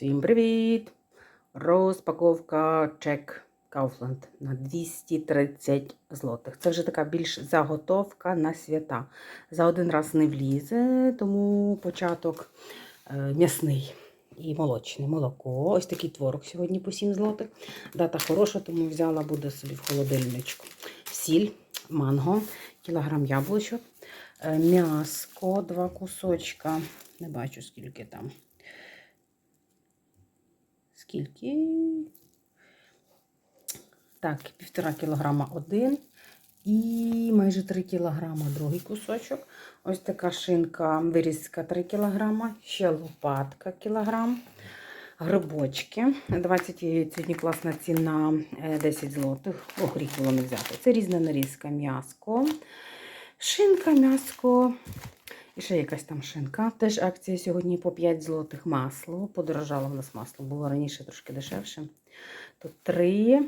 Всім привіт! Розпаковка чек Kaufland на 230 злотих. Це вже така більш заготовка на свята. За один раз не влізе, тому початок е, м'ясний і молочний. Молоко. Ось такий творог сьогодні по 7 злотих. Дата хороша, тому взяла буде собі в холодильничку. Сіль, манго, кілограм яблучок, е, м'яско, два кусочка. Не бачу, скільки там. Скільки? Так, півтора кілограма один. І майже 3 кілограма другий кусочок. Ось така шинка вирізка 3 кілограма, ще лопатка кілограм. Грибочки. 20 яєць сьогодні класна ціна е, 10 злотих. Ох, гріх було не взяти. Це різна нарізка м'яско. Шинка, м'яско. І ще якась там шинка. Теж акція сьогодні по 5 злотих масло. Подорожало в нас масло. Було раніше трошки дешевше. Тут 3,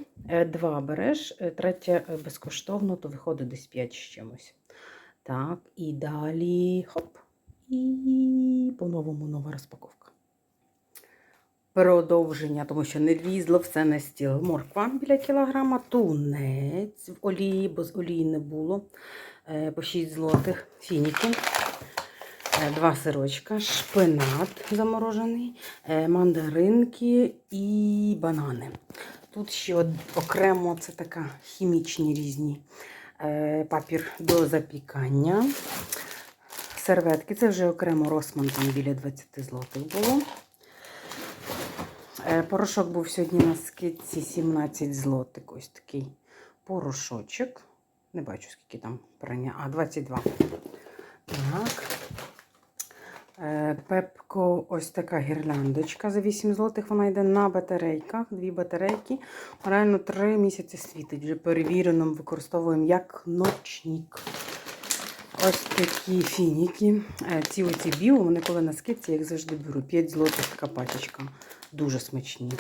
2 береш, е, третє е, безкоштовно, то виходить десь 5 з чимось. Так, і далі хоп. І по-новому нова розпаковка. Продовження, тому що не влізло все на стіл. Морква біля кілограма, тунець в олії, бо з олії не було. Е, По 6 злотих фініки. Е, Два сирочка, шпинат заморожений, е, мандаринки і банани. Тут ще окремо це така хімічні різні е, папір до запікання. Серветки, це вже окремо Росман, там біля 20 злотих було. Порошок був сьогодні на скидці 17 злотих. Ось такий порошочок. Не бачу, скільки там прання. А, 22. Так. Е, Пепко, ось така гірляндочка за 8 злотих. Вона йде на батарейках, дві батарейки. Реально 3 місяці світить. Вже перевірено, використовуємо як ночник. Ось такі фініки. Е, Ці оці біо, вони коли на скидці, як завжди беру. 5 злотих така пачечка. Дуже смачні.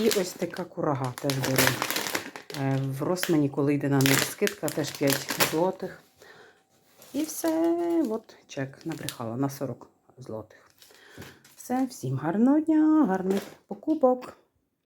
І ось така курага теж беру. Е, В Росмані, коли йде на них скидка, теж 5 злотих. І все, от чек набрехала на 40 злотих. Все, всім гарного дня, гарних покупок.